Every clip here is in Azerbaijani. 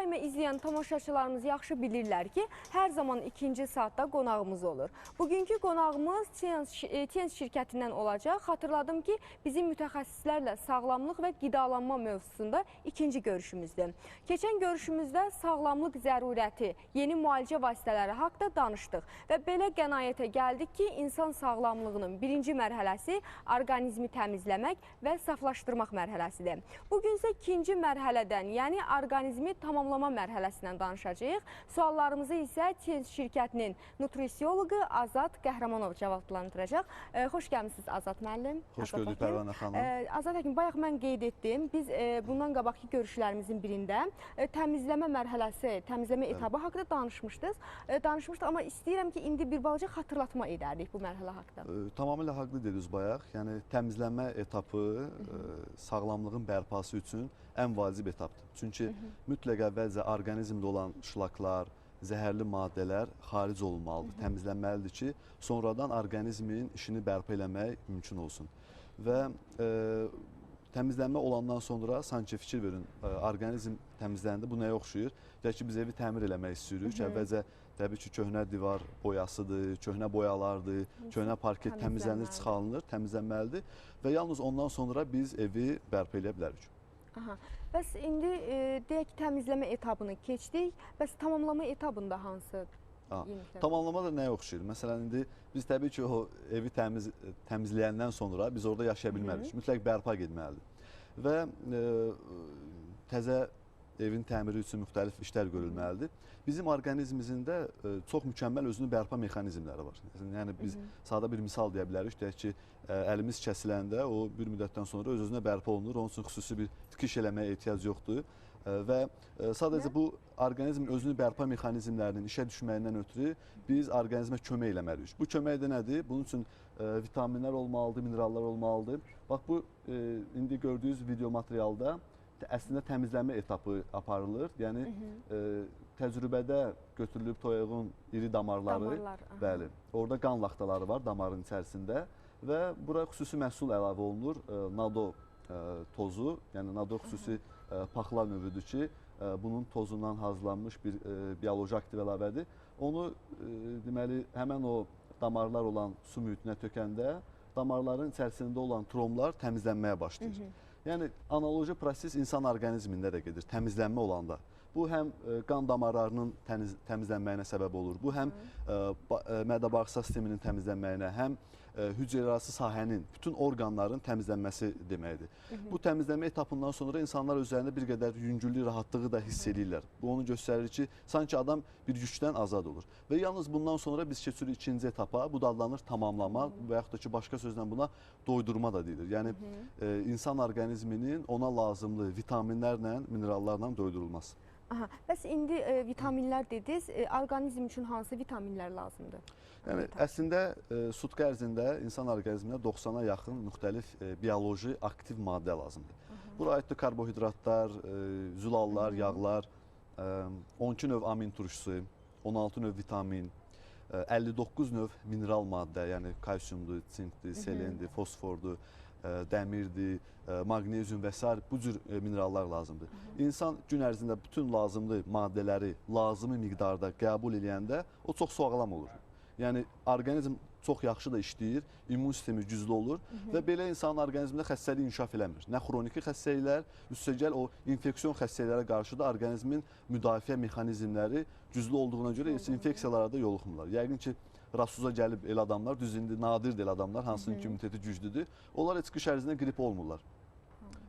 daima izləyən tamaşaçılarımız yaxşı bilirlər ki, hər zaman ikinci saatda qonağımız olur. Bugünkü qonağımız Tens şirkətindən olacaq. Xatırladım ki, bizim mütəxəssislərlə sağlamlıq və qidalanma mövzusunda ikinci görüşümüzdür. Keçən görüşümüzdə sağlamlıq zərurəti, yeni müalicə vasitələri haqqında danışdıq və belə qənaətə gəldik ki, insan sağlamlığının birinci mərhələsi orqanizmi təmizləmək və saflaşdırmaq mərhələsidir. Bugün isə ikinci mərhələdən, yəni orqanizmi tamamlama mərhələsindən danışacağıq. Suallarımızı isə Tens şirkətinin nutrisioloqu Azad Qəhrəmanov cavablandıracaq. E, xoş gəlmisiniz Azad müəllim. Xoş gördük. Pərvanə xanım. E, Azad həkim, bayaq mən qeyd etdim. Biz e, bundan qabaqki görüşlərimizin birində e, təmizləmə mərhələsi, təmizləmə etabı haqqında danışmışdınız. E, danışmışdıq, amma istəyirəm ki, indi bir balaca xatırlatma edərdik bu mərhələ haqqında. Ə, Tamamilə haqlı dediniz bayaq. Yəni təmizlənmə etapı ə, sağlamlığın bərpası üçün ən vacib etapdır. Çünki mütləq əvvəlcə orqanizmdə olan şlaklar, zəhərli maddələr xaric olunmalıdır, təmizlənməlidir ki, sonradan orqanizmin işini bərpa eləmək mümkün olsun. Və ə, təmizlənmə olandan sonra sanki fikir verin, ə, orqanizm təmizləndə bu nəyə oxşayır? Deyək ki, biz evi təmir eləmək istəyirik. Hı -hı. Əvvəlcə təbii ki, köhnə divar boyasıdır, köhnə boyalardır, köhnə parket təmizlənir, çıxarılır, təmizlənməlidir və yalnız ondan sonra biz evi bərpa eləyə bilərik. Aha. Bəs indi e, deyək ki, təmizləmə etabını keçdik. Bəs tamamlama etabında hansı Ha? Tamamlama da nəyə oxşayır? Məsələn, indi biz təbii ki, o evi təmiz təmizləyəndən sonra biz orada yaşaya bilmərik. Mütləq bərpa etməlidir. Və e, təzə evin təmiri üçün müxtəlif işlər görülməlidir. Bizim orqanizmimizin də e, çox mükəmməl özünü bərpa mexanizmləri var. Yəni biz sadə bir misal deyə bilərik. Deyək ki, e, əlimiz kəsiləndə o bir müddətdən sonra öz-özünə bərpa olunur. Onun üçün xüsusi bir tikiş eləməyə ehtiyac yoxdur. E, Və sadəcə bu orqanizmin özünü bərpa mexanizmlərinin işə düşməyindən ötürü biz orqanizmə kömək eləməliyik. Bu kömək də nədir? Bunun üçün vitaminlər olmalıdır, minerallar olmalıdır. Bax bu indi gördüyünüz video materialda əslində təmizləmə etapı aparılır. Yəni e, təcrübədə götürülüb toyuğun iri damarları, Damarlar, aha. bəli, orada qan laxtaları var damarın içərisində və bura xüsusi məhsul əlavə olunur, e, nado e, tozu, yəni nado xüsusi e, paxla növüdür ki, e, bunun tozundan hazırlanmış bir e, bioloji aktiv əlavədir. Onu e, deməli həmən o damarlar olan su mühitinə tökəndə damarların içərisində olan tromlar təmizlənməyə başlayır. Yəni analoji proses insan orqanizmində də gedir, təmizlənmə olanda. Bu həm e, qan damarlarının təmiz, təmizlənməyinə səbəb olur. Bu həm e, e, mədə-bağırsaq sisteminin təmizlənməyinə, həm hüceyrəarası sahənin, bütün orqanların təmizlənməsi deməkdir. Bu təmizlənmə etapından sonra insanlar özlərində bir qədər yüngüllük, rahatlığı da hiss edirlər. Bu onu göstərir ki, sanki adam bir yükdən azad olur. Və yalnız bundan sonra biz keçirik ikinci etapa, bu da adlanır tamamlama və yaxud da ki, başqa sözlə buna doydurma da deyilir. Yəni e, insan orqanizminin ona lazımlı vitaminlərlə, minerallarla doydurulması. Aha. Bəs indi e, vitaminlər dediniz. E, orqanizm üçün hansı vitaminlər lazımdır? Yəni əslində e, sutka ərzində insan orqanizminə 90-a yaxın müxtəlif e, bioloji aktiv maddə lazımdır. Bura aiddir karbohidratlar, e, zülallar, yağlar, e, 12 növ amin turşusu, 16 növ vitamin, e, 59 növ mineral maddə, yəni kalsiumdur, sinkdir, selendir, fosfordur, dəmirdir, e, maqnezium və s. bu cür e, minerallar lazımdır. İnsan gün ərzində bütün lazımlı maddələri lazımi miqdarda qəbul edəndə o çox sağlam olur. Yəni orqanizm çox yaxşı da işləyir, immun sistemi güclü olur və belə insanın orqanizmində xəstəlik inkişaf eləmir. Nə xroniki xəstəliklər, üstəgəl o infeksion xəstəliklərə qarşı da orqanizmin müdafiə mexanizmləri güclü olduğuna görə infeksiyalara da yoluxmurlar. Yəqin ki, rasuza gəlib elə adamlar, düz indi nadirdir elə adamlar, hansının ki immuniteti güclüdür. Onlar heç qış ərzində qrip olmurlar.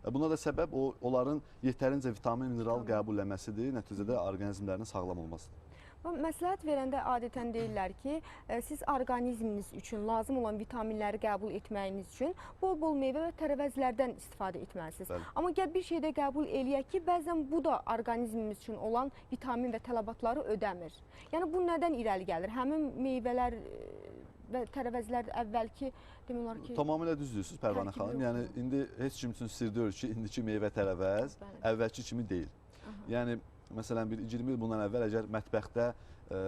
E, Buna da səbəb o onların yetərincə vitamin, mineral qəbul etməsidir, nəticədə orqanizmlərinin sağlam olmasıdır. Məsləhət verəndə adətən deyirlər ki, e, siz orqanizminiz üçün lazım olan vitaminləri qəbul etməyiniz üçün bol-bol meyvə və tərəvəzlərdən istifadə etməlisiniz. Bəli. Amma gəl bir şey də qəbul eləyək ki, bəzən bu da orqanizmimiz üçün olan vitamin və tələbatları ödəmir. Yəni bu nədən irəli gəlir? Həmin meyvələr e, və tərəvəzlər əvvəlki demək olar ki, Tamamilə düz deyirsiniz Pərvanə xanım. Yəni indi heç kim üçün sir deyil ki, indiki meyvə tərəvəz Bəli. əvvəlki kimi deyil. Yəni məsələn bir 20 il bundan əvvəl əgər mətbəxdə e,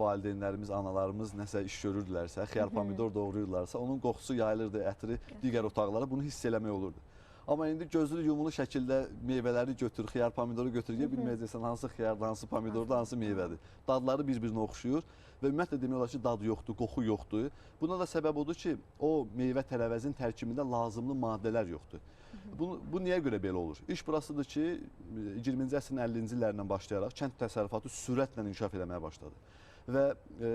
valideynlərimiz, analarımız nəsə iş görürdülərsə, xiyar pomidor doğrayırlarsa, onun qoxusu yayılırdı ətri digər otaqlara, bunu hiss eləmək olurdu. Amma indi gözlü yumulu şəkildə meyvələri götür, xiyar, pomidoru götür, yeyə bilməyəcəksən hansı xiyardır, hansı pomidordur, hansı meyvədir. Dadları bir-birinə oxşuyur və ümumiyyətlə demək olar ki, dad yoxdur, qoxu yoxdur. Buna da səbəb odur ki, o meyvə tərəvəzin tərkibində lazımlı maddələr yoxdur. Bu, bu niyə görə belə olur? İş burasıdır ki, 20-ci əsrin 50-ci illərindən başlayaraq kənd təsərrüfatı sürətlə inkişaf etməyə başladı. Və e,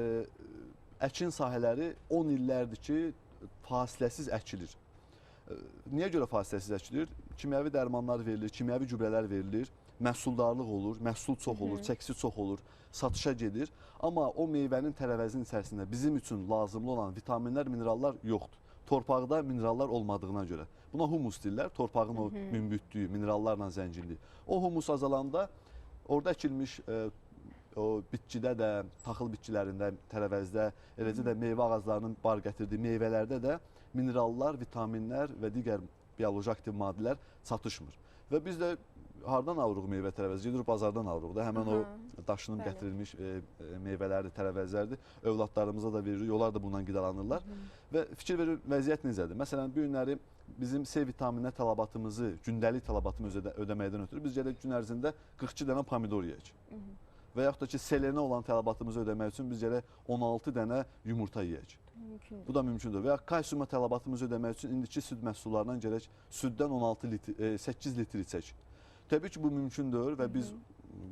əkin sahələri 10 illərdir ki, fasiləsiz əkilir. Niyə görə fasiləsiz əkilir? Kimyəvi dərmanlar verilir, kimyəvi gübrələr verilir, məhsuldarlıq olur, məhsul çox olur, çəkisi çox olur, satışa gedir. Amma o meyvənin tərəvəzinin içərisində bizim üçün lazımlı olan vitaminlər, minerallar yoxdur. Torpaqda minerallar olmadığına görə. Buna humus deyirlər, torpağın o münbütlüyü, minerallarla zənginliyi. O humus azalanda orada əkilmiş e, o bitkidə də, taxıl bitkilərində, tərəvəzdə, eləcə də meyvə ağaclarının bar gətirdiyi meyvələrdə də minerallar, vitaminlər və digər bioloji aktiv maddələr çatışmır. Və biz də hardan alırıq meyvə tərəvəzi? Gedirik bazardan alırıq da. Həmən o daşınıb Bəli. gətirilmiş e, e, meyvələrdir, tərəvəzlərdir. Övladlarımıza da veririk. Onlar da bundan qidalanırlar. Və fikir verir vəziyyət necədir? Məsələn, bu günləri bizim C vitamininə tələbatımızı, gündəlik tələbatımızı ödə ödəməkdən ötürü biz gələk gün ərzində 42 dənə pomidor yeyək. Və yaxud da ki, selenə olan tələbatımızı ödəmək üçün biz gələk 16 dənə yumurta yeyək. Mümkündür. Bu da mümkündür. Və ya kalsiuma tələbatımızı ödəmək üçün indiki süd məhsullarından gərək süddən 16 litr, e, 8 litr içək. Təbii ki, bu mümkündür və biz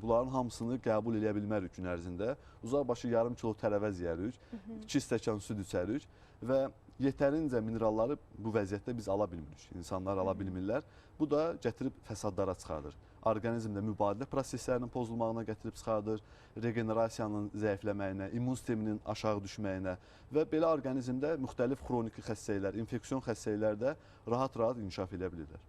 bunların hamısını qəbul edə bilmərik gün ərzində. Uzaq başı yarım kilo tərəvəz yeyərik, 2 stəkan süd içərik və yetərincə mineralları bu vəziyyətdə biz ala bilmirik. İnsanlar ala bilmirlər. Bu da gətirib fəsadlara çıxardır. Orqanizmdə mübadilə proseslərinin pozulmağına gətirib çıxardır, regenerasiyanın zəifləməyinə, immun sisteminin aşağı düşməyinə və belə orqanizmdə müxtəlif xroniki xəstəliklər, infeksion xəstəliklər də rahat-rahat inkişaf edə bilirlər.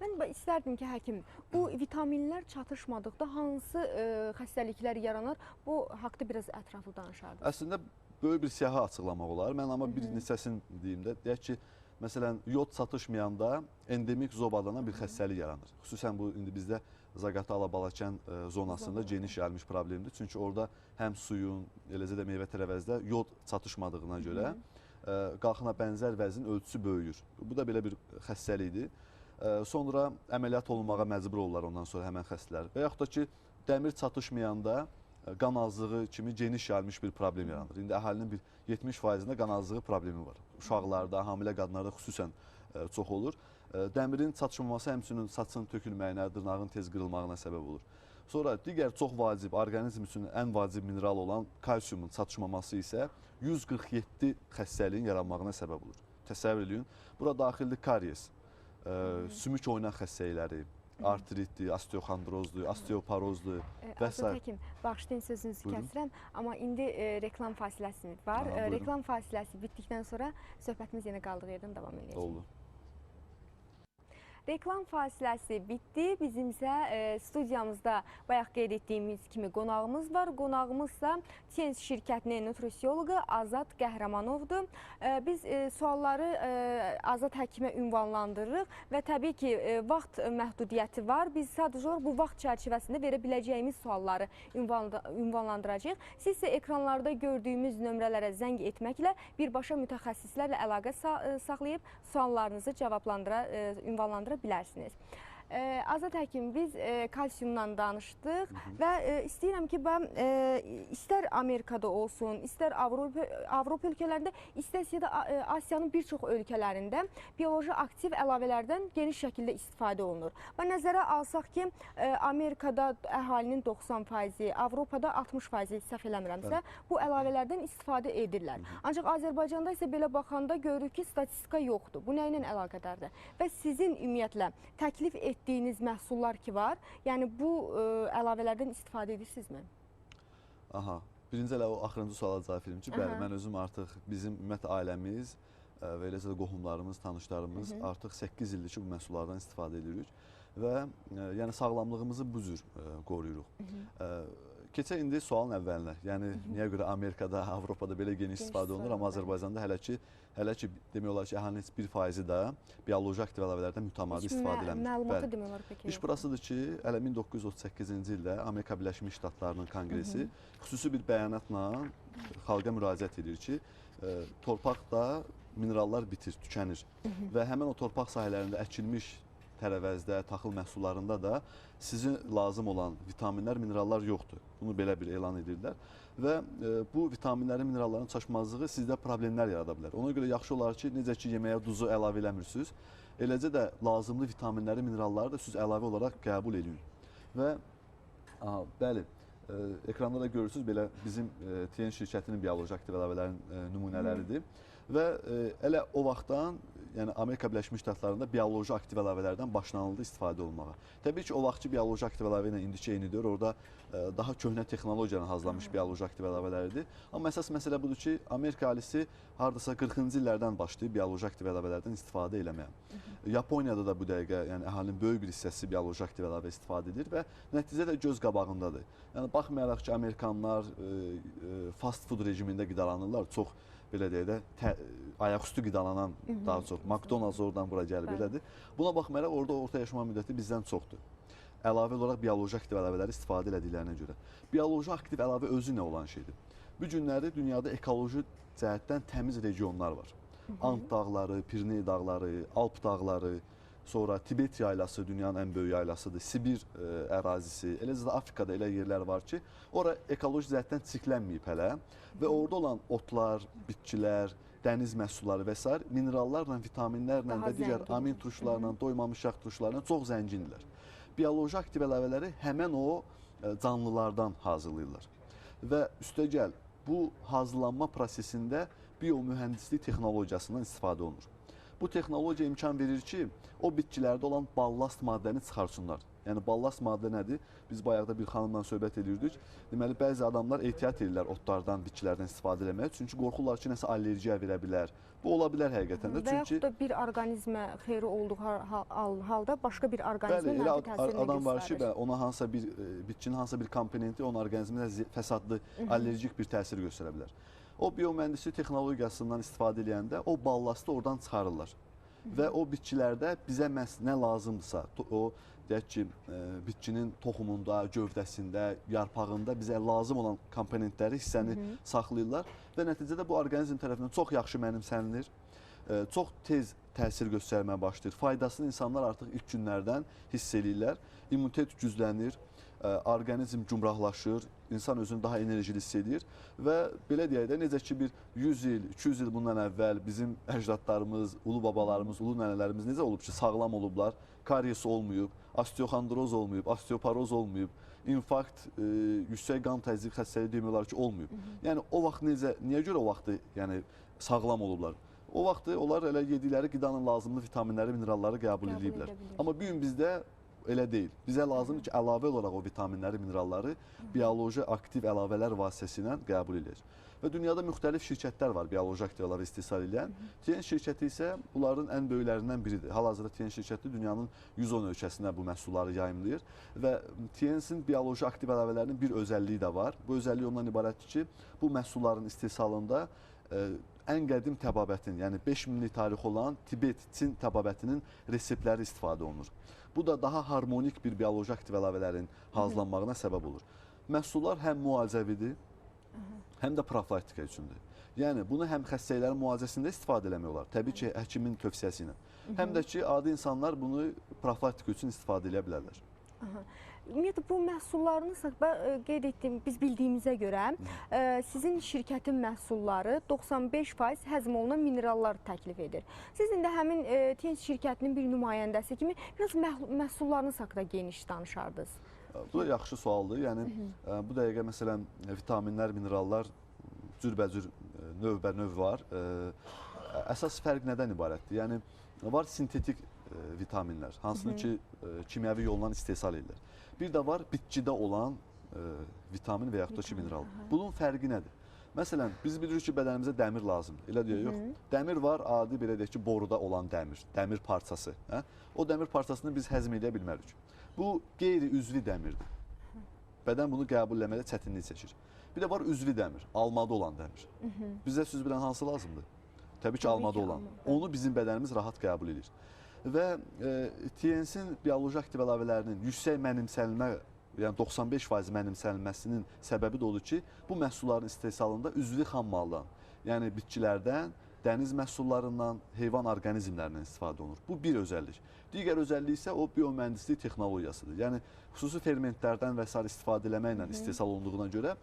Mən istərdim ki, həkim, bu vitaminlər çatışmadıqda hansı ə, xəstəliklər yaranar? Bu haqqda biraz ətraflı danışardınız. Əslində böyük bir siyahı açıqlamaq olar. Mən amma bir neçəsini deyim də. Deyək ki, məsələn, yod çatışmayanda endemik zobadana bir xəstəlik yaranır. Xüsusən bu indi bizdə Zaqatala Balakən ə, zonasında geniş yayılmış problemdir. Çünki orada həm suyun, eləcə də meyvə tərəvəzdə yod çatışmadığına görə ə, qalxına bənzər vəzin ölçüsü böyüyür. Bu da belə bir xəstəlikdir. Ə, Sonra əməliyyat olunmağa məcbur olurlar ondan sonra həmən xəstələr. Və yaxud da ki, dəmir çatışmayanda qan azlığı kimi geniş yayılmış bir problem yaranır. İndi əhalinin bir 70%-də qan azlığı problemi var. Uşaqlarda, hamilə qadınlarda xüsusən ə, çox olur. Ə, Dəmirin çatışmaması həmçinin saçın tökülməyinə, dırnağın tez qırılmağına səbəb olur. Sonra digər çox vacib, orqanizm üçün ən vacib mineral olan kalsiumun çatışmaması isə 147 xəstəliyin yaranmağına səbəb olur. Təsəvvür edin, bura daxildir karies, ə, sümük oynan xəstəlikləri, artritdir, osteoxondrozdur, osteoporozdur Ə, və s. həkim, bağışlayın sözünüzü Buyurun. kəsirəm, amma indi ə, reklam fasiləsi var. Aha, Ə, buyurun. reklam fasiləsi bitdikdən sonra söhbətimiz yenə qaldığı yerdən davam edəcək. Oldu. Reklam fasiləsi bitdi. Bizim isə e, studiyamızda bayaq qeyd etdiyimiz kimi qonağımız var. Qonağımızsa Tens şirkətinin nutrisioloqu Azad Qəhrəmanovdur. E, biz e, sualları e, Azad həkimə ünvanlandırırıq və təbii ki, e, vaxt məhdudiyyəti var. Biz sadəcə olaraq bu vaxt çərçivəsində verə biləcəyimiz sualları ünvanla- ünvanlandıracağıq. Siz isə ekranlarda gördüyümüz nömrələrə zəng etməklə birbaşa mütəxəssislərlə əlaqə sa e, saxlayıb suallarınızı cavablandıra, e, ünvanlandıra kullanabilirsiniz. E, Azad həkim, biz e, kalsiumdan danışdıq və e, istəyirəm ki, mən e, istər Amerikada olsun, istər Avropa Avropa ölkələrində, istərsə də Asiyanın bir çox ölkələrində bioloji aktiv əlavələrdən geniş şəkildə istifadə olunur. Və nəzərə alsaq ki, Amerikada əhalinin 90%, Avropada 60% səhv eləmirəmsə, bu əlavələrdən istifadə edirlər. Ancaq Azərbaycanda isə belə baxanda görürük ki, statistika yoxdur. Bu nə ilə əlaqədardır? Və sizin ümumiyyətlə təklif etdiyiniz məhsullar ki var, yəni bu ə, əlavələrdən istifadə edirsinizmi? Aha. Birinci elə o axırıncı suala cavab verim ki, bəli, Aha. mən özüm artıq bizim ümumiyyətlə ailəmiz ə, və eləcə də qohumlarımız, tanışlarımız artıq 8 ildir ki, bu məhsullardan istifadə edirik və ə, yəni sağlamlığımızı bu cür ə, qoruyuruq. Ə, Keçək indi sualın əvvəlinə. Yəni niyə görə Amerikada, Avropada belə geniş istifadə olunur, amma Azərbaycanda hələ ki hələ ki demək olar ki, əhalinin heç 1%-i də bioloji aktiv əlavələrdən mütəmadi istifadə eləmir. Məlumatı demək olar peki. İş burasıdır ki, hələ 1938-ci ildə Amerika Birləşmiş Ştatlarının konqresi xüsusi bir bəyanatla xalqa müraciət edir ki, e, torpaqda minerallar bitir, tükənir və həmin o torpaq sahələrində əkilmiş tərəvəzdə, taxıl məhsullarında da sizin lazım olan vitaminlər, minerallar yoxdur. Bunu belə bir elan edirlər və e, bu vitaminlərin, mineralların çatışmazlığı sizdə problemlər yarada bilər. Ona görə yaxşı olar ki, necə ki yeməyə duzu əlavə eləmirsiniz, eləcə də lazımlı vitaminləri, mineralları da siz əlavə olaraq qəbul edin. Və aha, bəli, e, ekranda da görürsüz belə bizim e, TN şirkətinin bioloji aktiv əlavələrin e, nümunələridir. Və e, elə o vaxtdan yəni Amerika Birləşmiş Ştatlarında bioloji aktiv əlavələrdən başlanıldı istifadə olunmağa. Təbii ki, o vaxtki bioloji aktiv əlavə ilə indiki eynidir. Orada e, daha köhnə texnologiya ilə hazırlanmış bioloji aktiv əlavələrdir. Amma əsas məsələ budur ki, Amerika əhalisi hardasa 40-cı illərdən başlayıb bioloji aktiv əlavələrdən istifadə eləməyə. Yaponiyada da bu dəqiqə, yəni əhalinin böyük bir hissəsi bioloji aktiv əlavə istifadə edir və nəticə də göz qabağındadır. Yəni baxmayaraq ki, Amerikanlar e, e, fast food rejimində qidalanırlar, çox belə deyək də tə, ayaqüstü qidalanan daha çox McDonald's oradan bura gəlib Bəli. belədir. Buna baxmayaraq orada orta yaşama müddəti bizdən çoxdur. Əlavə olaraq bioloji aktiv əlavələri istifadə elədiklərinə görə. Bioloji aktiv əlavə özü nə olan şeydir? Bu günləri dünyada ekoloji cəhətdən təmiz regionlar var. Ant dağları, Pirney dağları, Alp dağları, sonra Tibet yaylası dünyanın ən böyük yaylasıdır. Sibir ə, ərazisi, eləcə də Afrikada elə yerlər var ki, ora ekoloji cəhətdən çiklənməyib hələ və orada olan otlar, bitkilər, dəniz məhsulları və s. minerallarla, vitaminlərlə Daha və digər zəngindir. amin turşularla, doymamış yağ turşularla çox zəngindirlər. Bioloji aktiv əlavələri həmən o ə, canlılardan hazırlayırlar. Və üstəgəl bu hazırlanma prosesində biomühəndislik texnologiyasından istifadə olunur. Bu texnologiya imkan verir ki, o bitkilərdə olan ballast maddəni çıxartsınlar. Yəni ballast maddə nədir? Biz bayaqda bir xanımla söhbət edirdik. Deməli bəzi adamlar ehtiyat edirlər otlardan, bitkilərdən istifadə etməyə, çünki qorxurlar ki, nəsə allergiya verə bilər. Bu ola bilər həqiqətən də. Və Çünki da bir orqanizmə xeyri olduğu ha- ha- halda başqa bir Bəli, orqanizmə elə mənfi təsirini adam var ki, göstərir. bə- ona hansısa bir e, bitkinin hansısa bir komponenti onun orqanizminə fəsadlı, allergik bir təsir göstərə bilər. O biomühəndislik texnologiyasından istifadə edəndə o ballastı oradan çıxarırlar. Və o bitkilərdə bizə məhz nə lazımdırsa, o deyək ki, e, bitkinin toxumunda, gövdəsində, yarpağında bizə lazım olan komponentləri, hissəni saxlayırlar və nəticədə bu orqanizm tərəfindən çox yaxşı mənimsənilir. e, Çox tez təsir göstərməyə başlayır. Faydasını insanlar artıq ilk günlərdən hiss eləyirlər. İmmunitet güclənir, e, orqanizm cümrahlaşır, insan özünü daha enerjili hiss edir və belə deyək də necə ki bir 100 il, 200 il bundan əvvəl bizim əcdadlarımız, ulu babalarımız, ulu nənələrimiz necə olub ki, sağlam olublar, karies olmayıb, osteoxondroz olmayıb, osteoporoz olmayıb, infarkt, e, yüksək qan təzyiq xəstəliyi demək olar ki, olmayıb. Yəni o vaxt necə, niyə görə o vaxtı yəni sağlam olublar? O vaxtı onlar elə yedikləri qidanın lazımlı vitaminləri, mineralları qəbul Qəbul ediblər. Amma bu gün bizdə elə deyil. Bizə lazımdır ki, əlavə olaraq o vitaminləri, mineralları bioloji aktiv əlavələr vasitəsilə qəbul edilir. Və dünyada müxtəlif şirkətlər var bioloji aktiv əlavə istehsal edən. TN şirkəti isə bunların ən böyüklərindən biridir. Hal-hazırda TN şirkəti dünyanın 110 ölkəsində bu məhsulları yayımlayır və TN-sin bioloji aktiv əlavələrinin bir özəlliyi də var. Bu özəllik ondan ibarətdir ki, bu məhsulların istehsalında ə, ən qədim təbabətin, yəni 5000 illik tarixi olan Tibet, Çin təbabətinin reseptləri istifadə olunur. Bu da daha harmonik bir bioloji aktiv əlavələrin hazırlanmağına səbəb olur. Məhsullar həm müalicəvidir, həm də profilaktika üçündür. Yəni bunu həm xəstələrin müalicəsində istifadə etmək olar. Təbii ki, həkimin tövsiyəsi ilə. Həm də ki, adi insanlar bunu profilaktika üçün istifadə edə bilərlər. Ümumiyyətlə bu məhsullarınızsa mən e, qeyd etdiyim biz bildiyimizə görə e, sizin şirkətin məhsulları 95% həzm olunan minerallar təklif edir. Siz indi həmin e, TNS şirkətinin bir nümayəndəsi kimi biraz məh- məhsullarınız haqqında geniş danışardınız. Bu da yaxşı sualdır. Yəni ə, bu dəqiqə məsələn vitaminlər, minerallar cürbəcür ə, növbə-növ var. Ə, Əsas fərq nədən ibarətdir? Yəni var sintetik ə, vitaminlər, hansını ki ə, kimyəvi yolla istehsal edilir. Bir də var bitkidə olan ə, vitamin və yaxud da ki mineral. Bunun fərqi nədir? Məsələn, biz bilirik ki, bədənimizə dəmir lazımdır. Elə deyə yox. Dəmir var, adi belə deyək ki, boruda olan dəmir, dəmir parçası, hə? O dəmir parçasını biz həzm edə bilmərik. Bu qeyri-üzvi dəmirdir. Bədən bunu qəbul etmədə çətinlik çəkir. Bir də var üzvi dəmir, almada olan dəmir. Bizə süz bilən hansı lazımdır? Təbii ki, Təbii almada ki, olan. Onu bizim bədənimiz rahat qəbul edir. Və e, TNS-in bioloji aktiv əlavələrinin yüksək mənimsənilmə, yəni 95% mənimsənilməsinin səbəbi də odur ki, bu məhsulların istehsalında üzvi xam maldan, yəni bitkilərdən, dəniz məhsullarından, heyvan orqanizmlərindən istifadə olunur. Bu bir özəllik. Digər özəlliyi isə o biomühəndislik texnologiyasıdır. Yəni xüsusi fermentlərdən və sair istifadə eləməklə istehsal olunduğuna görə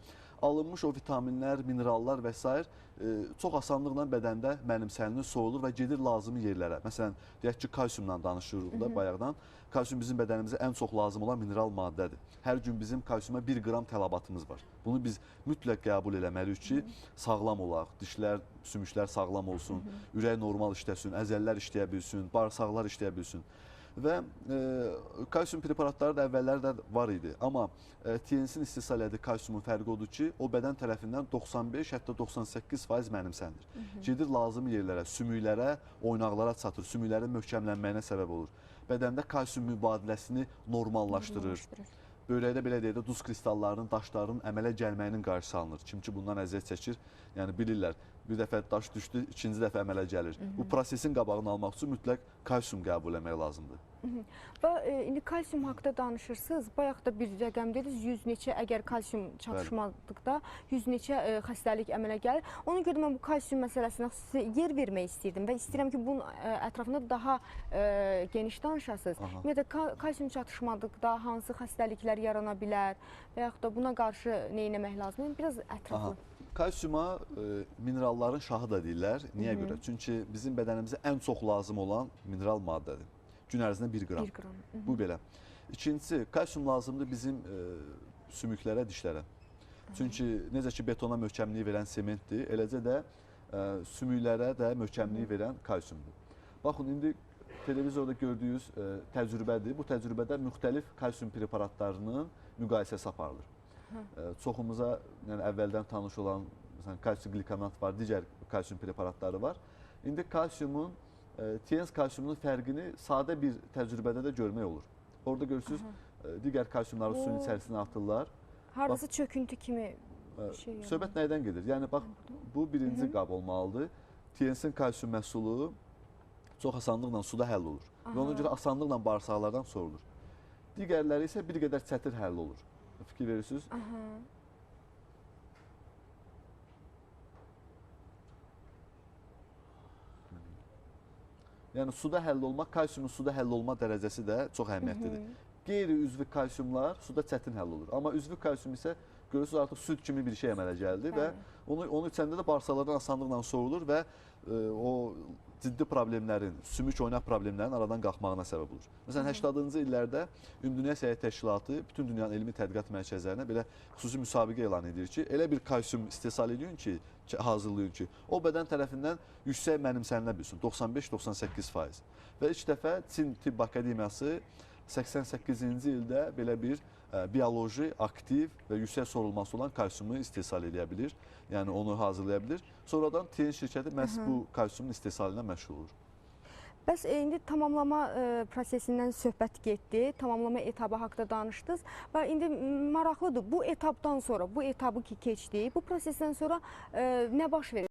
alınmış o vitaminlər, minerallar və s. e, çox asanlıqla bədəndə mənimsənilir, soyulur və gedir lazımi yerlərə. Məsələn, deyək ki, kalsiumdan danışırıq da bayaqdan. Kalsium bizim bədənimizə ən çox lazım olan mineral maddədir. Hər gün bizim kalsiuma 1 qram tələbatımız var. Bunu biz mütləq qəbul eləməliyik ki, sağlam olaq, dişlər, sümüklər sağlam olsun, ürək normal işləsin, əzəllər işləyə bilsin, bağırsaqlar işləyə bilsin. Və e, kalsium preparatları da əvvəllər də var idi. Amma e, TNS-in istehsal etdiyi kalsiumun fərqi odur ki, o bədən tərəfindən 95 hətta 98% mənimsəndir. Gedir lazımi yerlərə, sümüklərə, oynaqlara çatır, sümüklərin möhkəmlənməyinə səbəb olur. Bədəndə kalsium mübadiləsini normallaşdırır. Normallaşdırır. Böyrəkdə belə deyək də duz kristallarının, daşların əmələ gəlməyinin qarşısı alınır. Kim ki bundan əziyyət çəkir, yəni bilirlər. Bir dəfə daş düşdü, ikinci dəfə əmələ gəlir. Bu prosesin qabağını almaq üçün mütləq kalsium qəbul etmək lazımdır. Və e, indi kalsium haqqında danışırsınız. Bayaq da bir rəqəm dediniz, 100 neçə əgər kalsium çatışmadıqda 100 neçə e, xəstəlik əmələ gəlir. Ona görə mən bu kalsium məsələsinə xüsusi yer vermək istəyirdim və istəyirəm ki, bunun e, ətrafında daha e, geniş danışasınız. Ümumiyyətlə ka- kalsium çatışmadıqda hansı xəstəliklər yarana bilər və yaxud da buna qarşı nə etmək lazımdır? Biraz ətraflı. Aha. Kalsiuma e, mineralların şahı da deyirlər. Niyə görə? Çünki bizim bədənimizə ən çox lazım olan mineral maddədir. Gün ərzində 1 qram. 1 qram. Hı. Bu belə. İkincisi, kalsium lazımdır bizim e, sümüklərə, dişlərə. Çünki necə ki betona möhkəmliyi verən sementdir, eləcə də e, sümüklərə də möhkəmliyi verən kalsiumdur. Baxın indi televizorda gördüyünüz e, təcrübədir. Bu təcrübədə müxtəlif kalsium preparatlarının müqayisəsi aparılır. Çoxumuza yəni əvvəldən tanış olan məsələn kalsium qlikonat var, digər kalsium preparatları var. İndi kalsiumun e, TNS kalsiumunun fərqini sadə bir təcrübədə də görmək olur. Orada görürsüz e, digər kalsiumları suyun içərisinə atırlar. Hardasa çöküntü kimi E, şey. Söhbət nədən gedir? Yəni bax bu birinci qab olmalıdır. TNS-in kalsium məhsulu çox asanlıqla suda həll olur. Və ona Aha. görə asanlıqla bağırsaqlardan sorulur. Digərləri isə bir qədər çətin həll olur. Fikir verirsiniz? Aha. Yəni suda həll olmaq, kalsiumun suda həll olma dərəcəsi də çox əhəmiyyətlidir. Qeyri-üzvi kalsiumlar suda çətin həll olur. Amma üzvü kalsium isə görürsüz artıq süd kimi bir şey əmələ gəldi və Bəli. onu onu içəndə də bağırsaqlardan asanlıqla soyulur və e, o ciddi problemlərin, sümük oynaq problemlərinin aradan qalxmağına səbəb olur. Məsələn 80-cı illərdə Ümumdünya Səhiyyə Təşkilatı bütün dünyanın elmi tədqiqat mərkəzlərinə belə xüsusi müsabiqə elan edir ki, elə bir kalsium istehsal edin ki, hazırlayın ki, o bədən tərəfindən yüksək mənimsənilə bilsin, 95-98%. Və ilk dəfə Çin Tibb Akademiyası 88-ci ildə belə bir bioloji, aktiv və yüksək sorulması olan kalsiumu istehsal edə bilir. Yəni onu hazırlaya bilir. Sonradan TN şirkəti məhz bu kalsiumun istehsalı ilə məşğul olur. Bəs e, indi tamamlama e, prosesindən söhbət getdi. Tamamlama etabı haqqında danışdınız və indi maraqlıdır. Bu etapdan sonra, bu etabı ki keçdi, bu prosesdən sonra e, nə baş verir?